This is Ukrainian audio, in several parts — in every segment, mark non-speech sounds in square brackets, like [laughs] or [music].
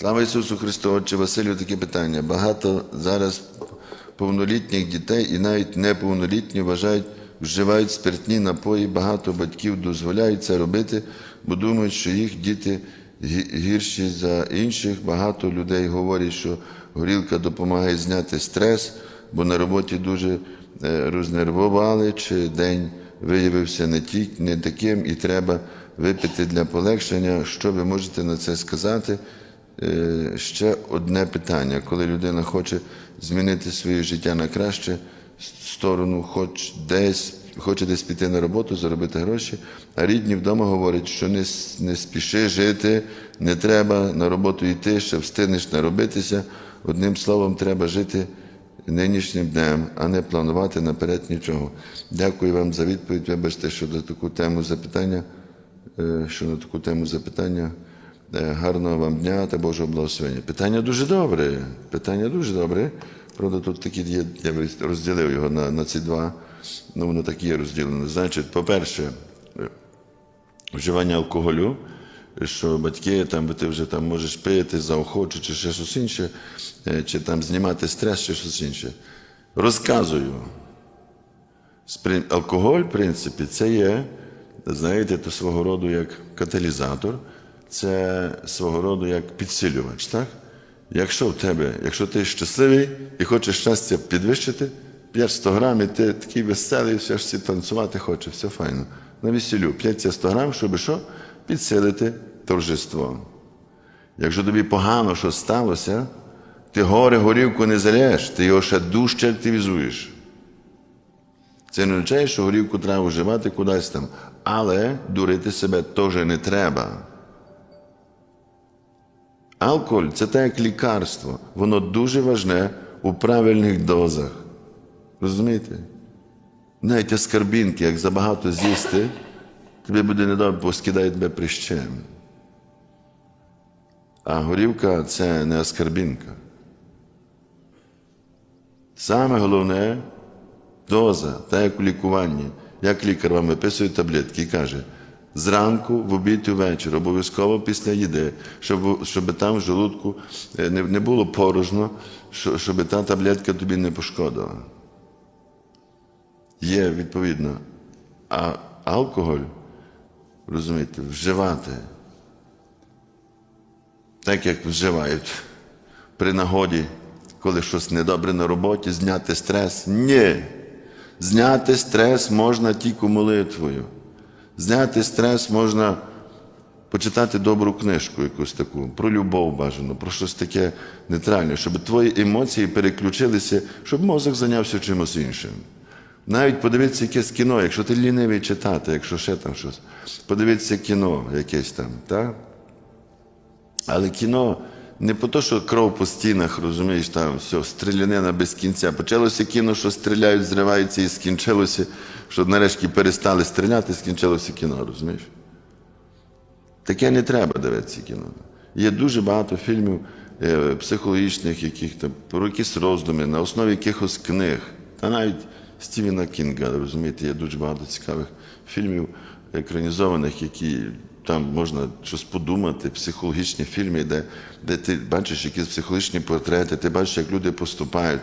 Слава Ісусу Христу, Отче Василю, таке питання. Багато зараз повнолітніх дітей і навіть неповнолітні вважають, вживають спиртні напої. Багато батьків дозволяють це робити, бо думають, що їх діти гірші за інших. Багато людей говорять, що горілка допомагає зняти стрес, бо на роботі дуже е, рознервували, чи день виявився не, ті, не таким, і треба випити для полегшення. Що ви можете на це сказати? Е, Ще одне питання, коли людина хоче змінити своє життя на краще сторону, хоч десь, хоче десь піти на роботу, заробити гроші, а рідні вдома говорять, що не, не спіши жити, не треба на роботу йти, ще встигнеш наробитися. Одним словом, треба жити нинішнім днем, а не планувати наперед нічого. Дякую вам за відповідь. Вибачте, що на таку тему запитання, е, що на таку тему запитання. Е, Гарного вам дня та Божого благословення. Питання дуже добре. Питання дуже добре. Правда, тут такі є, я розділив його на, на ці два. Ну, воно так є розділено. Значить, по-перше, е, вживання алкоголю, що батьки там, ти вже там можеш пити, заохочу, чи ще щось інше, е, чи там знімати стрес, чи щось інше. Розказую. Алкоголь, в принципі, це є, знаєте, то свого роду як каталізатор, це свого роду як підсилювач. Так? Якщо в тебе, якщо ти щасливий і хочеш щастя підвищити, п'єш 100 грам, і ти такий веселий, все ж всі танцювати хоче, все файно. На весіллю п'ється 100 грам, щоб що? Підсилити торжество. Якщо тобі погано що сталося, ти горе горівку не залєш, ти його ще дужче активізуєш. Це не означає, що горівку треба вживати кудись там. Але дурити себе теж не треба. Алкоголь це так як лікарство. Воно дуже важне у правильних дозах. Розумієте? Навіть аскарбінки, як забагато з'їсти, тобі буде недобре, бо скидає тебе прищем. А горівка це не аскарбінка. Саме головне доза, так як у лікуванні. Як лікар вам виписує таблетки і каже, зранку, в обід і ввечері, обов'язково після їди, щоб, щоб там в желудку е, не, не було порожно, що- щоб та таблетка тобі не пошкодила. Є відповідно. А алкоголь, розумієте, вживати, так як вживають при нагоді, коли щось недобре на роботі, зняти стрес. Ні. Зняти стрес можна тільки молитвою. Зняти стрес можна почитати добру книжку, якусь таку, про любов бажано, про щось таке нейтральне, щоб твої емоції переключилися, щоб мозок зайнявся чимось іншим. Навіть подивитися якесь кіно, якщо ти лінивий читати, якщо ще там щось, подивитися кіно якесь там, так? Але кіно не по те, що кров по стінах, розумієш, там все, стрілянина без кінця. Почалося кіно, що стріляють, зриваються, і скінчилося, що нарешті перестали стріляти, скінчилося кіно, розумієш? Таке не треба дивитися кіно. Є дуже багато фільмів е, психологічних, яких там про якісь роздуми, на основі якихось книг. Та навіть Стівена Кінга, розумієте, є дуже багато цікавих фільмів екранізованих, які там можна щось подумати, психологічні фільми, де, де ти бачиш якісь психологічні портрети, ти бачиш, як люди поступають,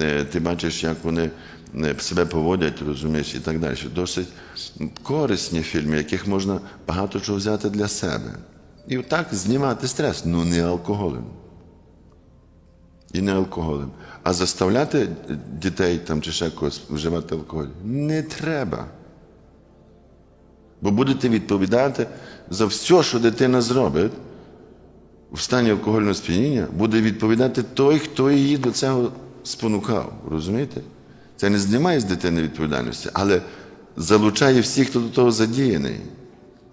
е, ти бачиш, як вони е, себе поводять, розумієш, і так далі. Досить корисні фільми, яких можна багато чого взяти для себе. І так знімати стрес, ну не алкоголем. І не алкоголем. А заставляти дітей там чи ще когось вживати алкоголь не треба. Бо будете відповідати за все, що дитина зробить в стані алкогольного сп'яніння, буде відповідати той, хто її до цього спонукав. Розумієте? Це не знімає з дитини відповідальності, але залучає всіх, хто до того задіяний.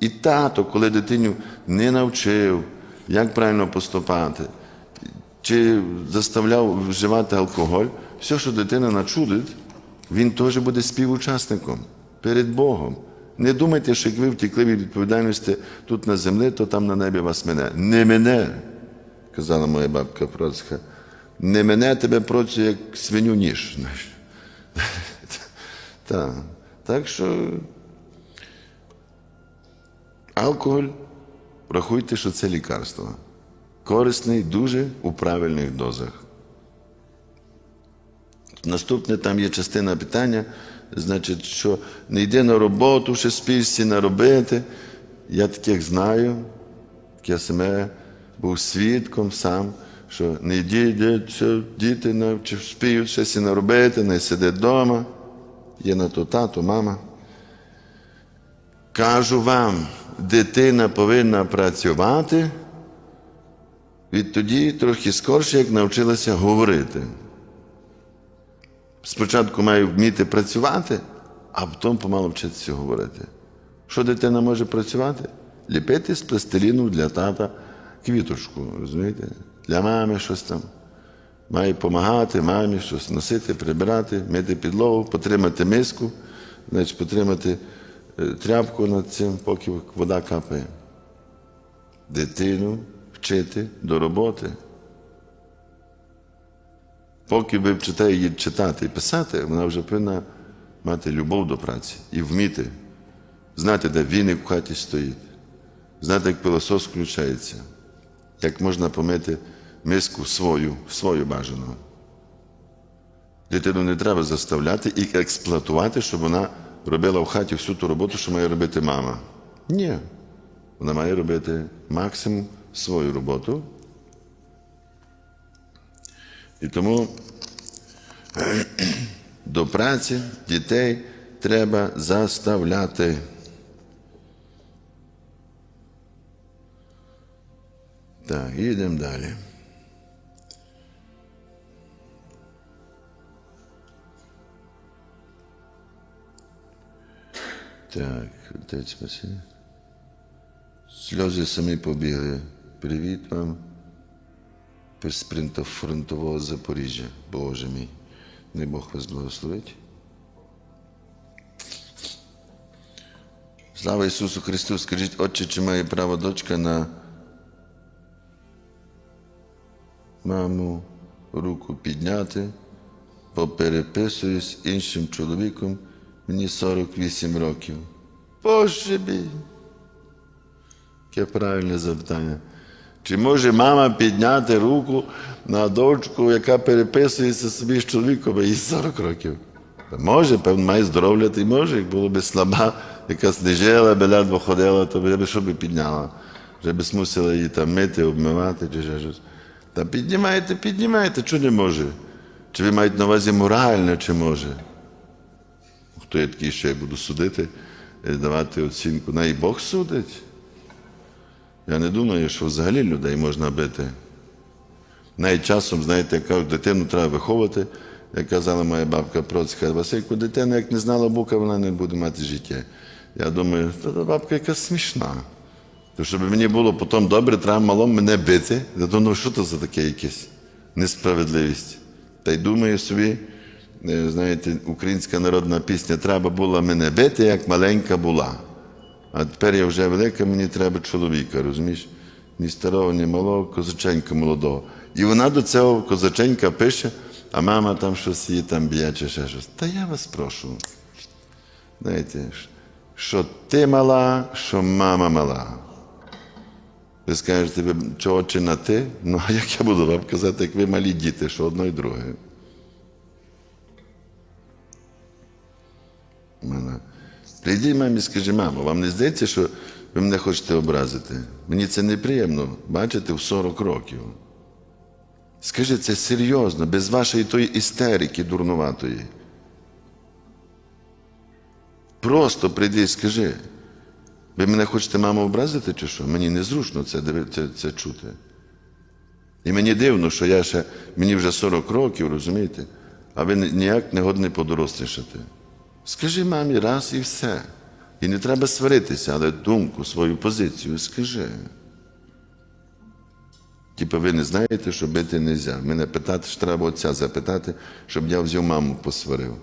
І тато, коли дитиню не навчив, як правильно поступати, чи заставляв вживати алкоголь, все, що дитина начудить, він теж буде співучасником перед Богом. Не думайте, що як ви втекли від відповідальності тут на землі, то там на небі вас мене. Не мене, казала моя бабка Процька. Не мене тебе процю, як свиню ніж. [laughs] Так. Так що алкоголь, рахуйте, що це лікарство. корисний дуже у правильних дозах. Наступне там є частина питання, значить, що не йди на роботу, ще спішся наробити. Я таких знаю, я саме був свідком сам, що не йдіть, діти на- чи спіють щось наробити, не сидять вдома. Є на то тато, мама. Кажу вам, дитина повинна працювати відтоді трохи скорше, як навчилася говорити. Спочатку має вміти працювати, а потім помалу вчитися говорити. Що дитина може працювати? Ліпити з пластиліну для тата квіточку, розумієте? Для мами щось там. Має допомагати мамі щось носити, прибирати, мити підлогу, потримати миску, значить, потримати е, тряпку над цим, поки вода капає. Дитину вчити до роботи. Поки ви вчите її читати і писати, вона вже повинна мати любов до праці і вміти, знати, де віник в хаті стоїть, знати, як пилосос включається, як можна помити миску свою, свою бажану. Дитину не треба заставляти і експлуатувати, щоб вона робила в хаті всю ту роботу, що має робити мама. Ні. Вона має робити максимум свою роботу. І тому до праці дітей треба заставляти. Так, їдемо далі. Так, отець Василь. Сльози самі побігли. Привіт вам. З фронтового Запоріжжя, Боже мій. Не Бог вас благословить. Слава Ісусу Христу! Скажіть, Отче, чи має право дочка на маму руку підняти, попереписуюсь з іншим чоловіком, мені 48 років. Боже мій! Яке правильне запитання. Чи може мама підняти руку на дочку, яка переписується собі з чоловіком, їй 40 років? Може, певно, має здоров'я, і може, як було б слаба, якась не жила, би ледве ходила, то я би що би підняла? Вже би змусила її там мити, обмивати чи ще щось. Та піднімайте, піднімайте, чого не може? Чи ви маєте на увазі морально, чи може? Хто я такий, що я буду судити, давати оцінку? На і Бог судить. Я не думаю, що взагалі людей можна бити. Навіть часом, знаєте, яка дитину треба виховувати, як казала моя бабка Процька, Василько, дитина, як не знала Бога, вона не буде мати життя. Я думаю, та бабка якась смішна. То щоб мені було потім добре, треба малом мене бити. Я думаю, що це за таке якесь несправедливість. Та й думаю собі, е, знаєте, українська народна пісня треба було мене бити, як маленька була. А тепер я вже велика, мені треба чоловіка, розумієш? Ні старого, ні малого, козаченька молодого. І вона до цього козаченька пише, а мама там щось її там б'є чи ще щось. Та я вас прошу. Знаєте, що ти мала, що мама мала. Ви скажете, ви чого чи на ти? Ну, а як я буду вам казати, як ви малі діти, що одно і друге? Мене. Прийди мамі, скажи, мамо, вам не здається, що ви мене хочете образити? Мені це неприємно бачити в 40 років. Скажи це серйозно, без вашої тої істерики дурнуватої. Просто прийди і скажи. Ви мене хочете, мамо, образити, чи що? Мені незручно це, це, це чути. І мені дивно, що я ще, мені вже 40 років, розумієте, а ви ніяк не годні подорослішати. Скажи мамі раз і все. І не треба сваритися, але думку, свою позицію скажи. Типа ви не знаєте, що бити не можна. Мене питати, що треба отця запитати, щоб я взяв маму посварив.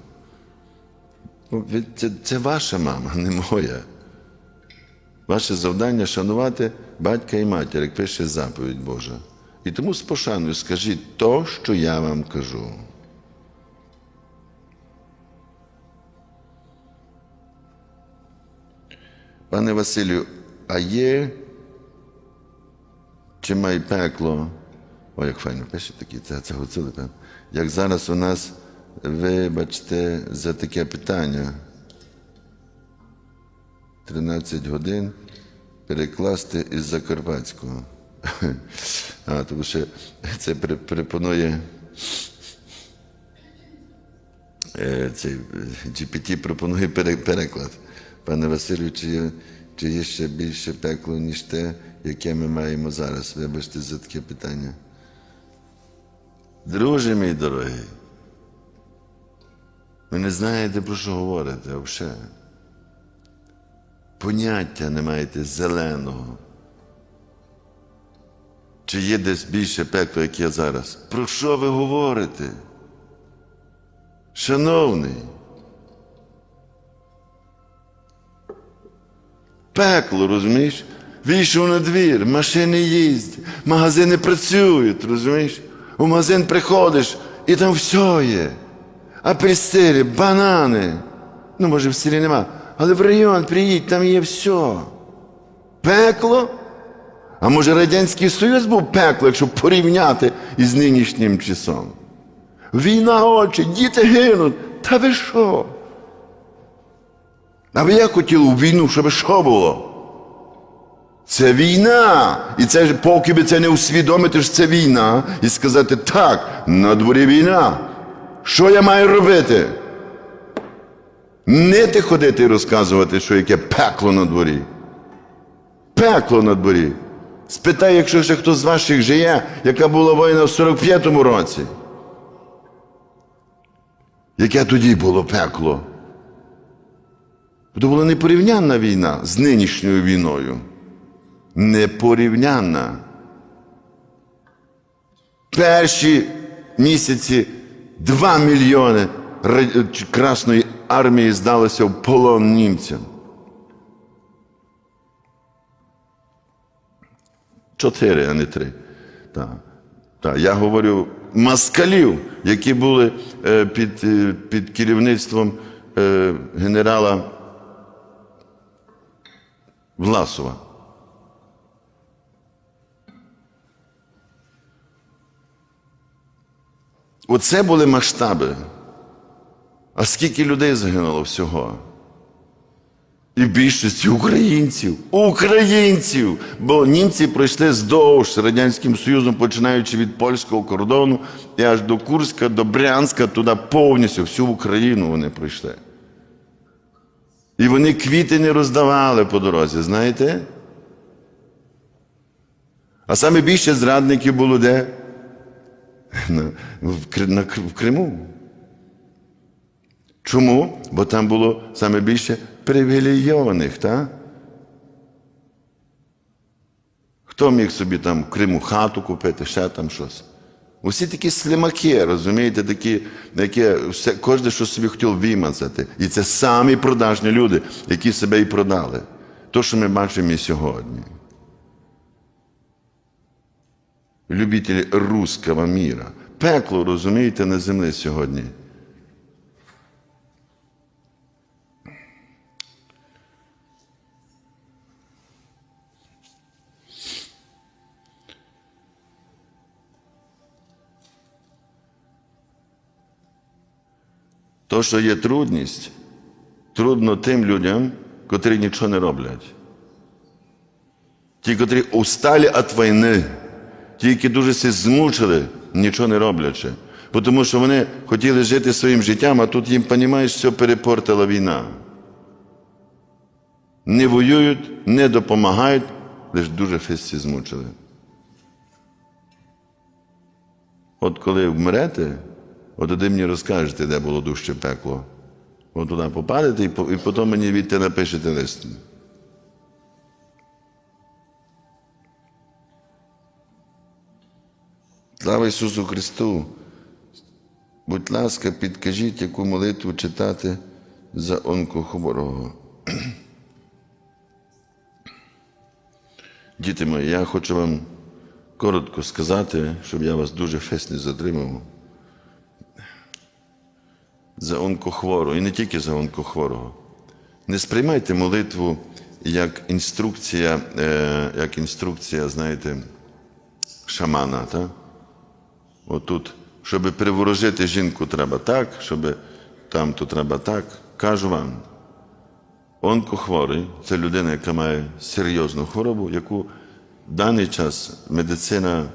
Ну, Це, це ваша мама, не моя. Ваше завдання шанувати батька і матір, як пише заповідь Божа. І тому з пошаною скажіть то, що я вам кажу. Пане Василю, а є чи має пекло. О, як файно пише такі, це, це гуцули, певно. Як зараз у нас, вибачте, за таке питання. 13 годин перекласти із Закарпатського. [laughs] А, тому що це пропонує е, цей е, GPT пропонує переклад. Пане Василю, чи чи є ще більше пекло, ніж те, яке ми маємо зараз? Вибачте за таке питання. Друже мій дорогий, ви не знаєте, про що говорите взагалі. Поняття не маєте зеленого. Чи є десь більше пекло, як є зараз? Про що ви говорите? Шановний. Пекло, розумієш? Вийшов на двір, машини їздять, магазини працюють, розумієш? У магазин приходиш, і там все є. Апельсини, банани. Ну, може, в селі нема. Але в район приїдь, там є все. Пекло? А може Радянський Союз був пекло, якщо порівняти із нинішнім часом? Війна очі, діти гинуть. Та ви що? А ви як хотіли у війну, щоб що було? Це війна. І це ж поки ви це не усвідомите, що це війна, і сказати так, на дворі війна. Що я маю робити? Не ти ходити і розказувати, що яке пекло на дворі. Пекло на дворі. Спитай, якщо ще хто з ваших жиє, яка була воїна в 45-му році. Яке тоді було пекло? То була непорівнянна війна з нинішньою війною. Непорівнянна. Перші місяці 2 мільйони Красної армії здалося в полон німцям. Чотири, а не три. Так. Так. Я говорю москалів, які були е, під, е, під керівництвом е, генерала Власова. Оце були масштаби. А скільки людей загинуло всього? І більшості українців. Українців! Бо німці пройшли здовж Радянським Союзом, починаючи від польського кордону і аж до Курська, до Брянська, туди повністю, всю Україну вони пройшли. І вони квіти не роздавали по дорозі, знаєте? А саме більше зрадників було де? В, Криму. Чому? Бо там було саме більше привілейованих, так? Хто міг собі там в Криму хату купити, ще там щось? Усі такі слимаки, розумієте, такі, які все, кожен, що собі хотів вимазати. І це самі продажні люди, які себе і продали. То, що ми бачимо і сьогодні. Любителі русского міра. Пекло, розумієте, на землі сьогодні. То, що є трудність, трудно тим людям, котрі нічого не роблять. Ті, котрі усталі від війни, ті, які дуже се змучили, нічого не роблячи. Тому що вони хотіли жити своїм життям, а тут їм, понімаєш, все перепортила війна. Не воюють, не допомагають, лише дуже фесті змучили. От коли вмрете, от тоді мені розкажете, де було дужче пекло. От туди попадете і, по- і потім мені відте напишете лист. Слава Ісусу Христу! Будь ласка, підкажіть, яку молитву читати за онкохворого. [clears throat] Діти мої, я хочу вам коротко сказати, щоб я вас дуже фест затримав. За онкохворого, і не тільки за онкохворого. Не сприймайте молитву як інструкція, е, як інструкція, знаєте, шамана, так? Отут, щоб приворожити жінку, треба так, щоб там то треба так. Кажу вам, онкохворий це людина, яка має серйозну хворобу, яку в даний час медицина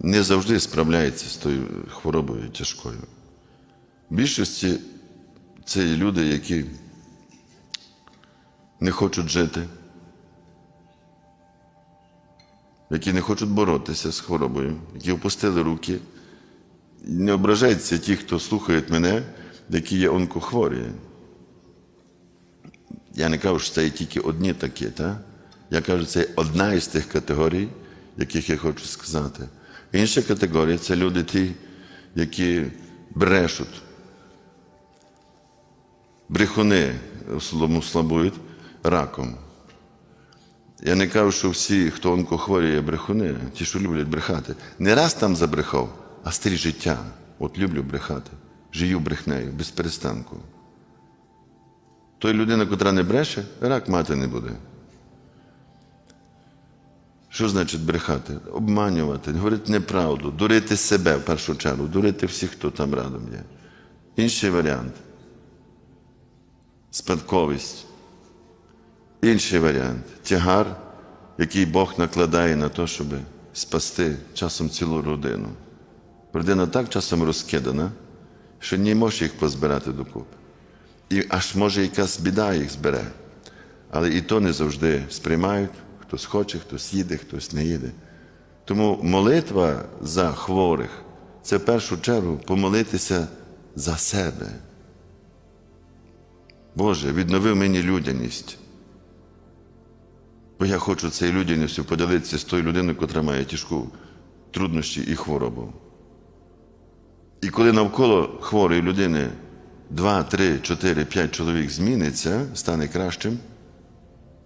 не завжди справляється з тою хворобою тяжкою. Більшості це є люди, які не хочуть жити, які не хочуть боротися з хворобою, які опустили руки. Не ображаються ті, хто слухають мене, які є онкохворі. Я не кажу, що це є тільки одні такі, та? я кажу, це одна із тих категорій, яких я хочу сказати. Інша категорія це люди ті, які брешуть. Брехуни слабують раком. Я не кажу, що всі, хто онкохворі, є брехуни, ті, що люблять брехати. Не раз там забрехав, а стиль життя. От люблю брехати. Жию брехнею, без перестанку. Той людина, котра не бреше, рак мати не буде. Що значить брехати? Обманювати, говорити неправду, дурити себе в першу чергу, дурити всіх, хто там радом є. Інший варіант спадковість. Інший варіант тягар, який Бог накладає на те, щоб спасти часом цілу родину. Родина так часом розкидана, що не може їх позбирати докупи. І аж може якась біда їх збере. Але і то не завжди сприймають, хтось хоче, хтось їде, хтось не їде. Тому молитва за хворих це в першу чергу помолитися за себе. Боже, віднови мені людяність. Бо я хочу цією людяністю поділитися з тою людиною, яка має тяжку труднощі і хворобу. І коли навколо хворої людини 2, 3, 4, 5 чоловік зміниться, стане кращим,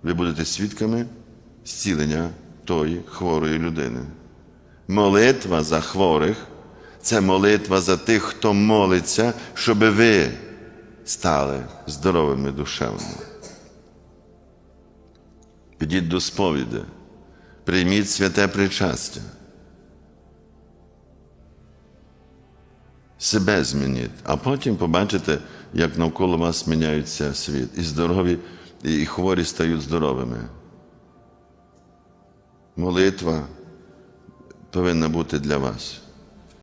ви будете свідками зцілення тої хворої людини. Молитва за хворих це молитва за тих, хто молиться, щоб ви стали здоровими душевно. Підіть до сповіді, прийміть святе причастя. Себе змініть, а потім побачите, як навколо вас міняється світ. І здорові, і хворі стають здоровими. Молитва повинна бути для вас.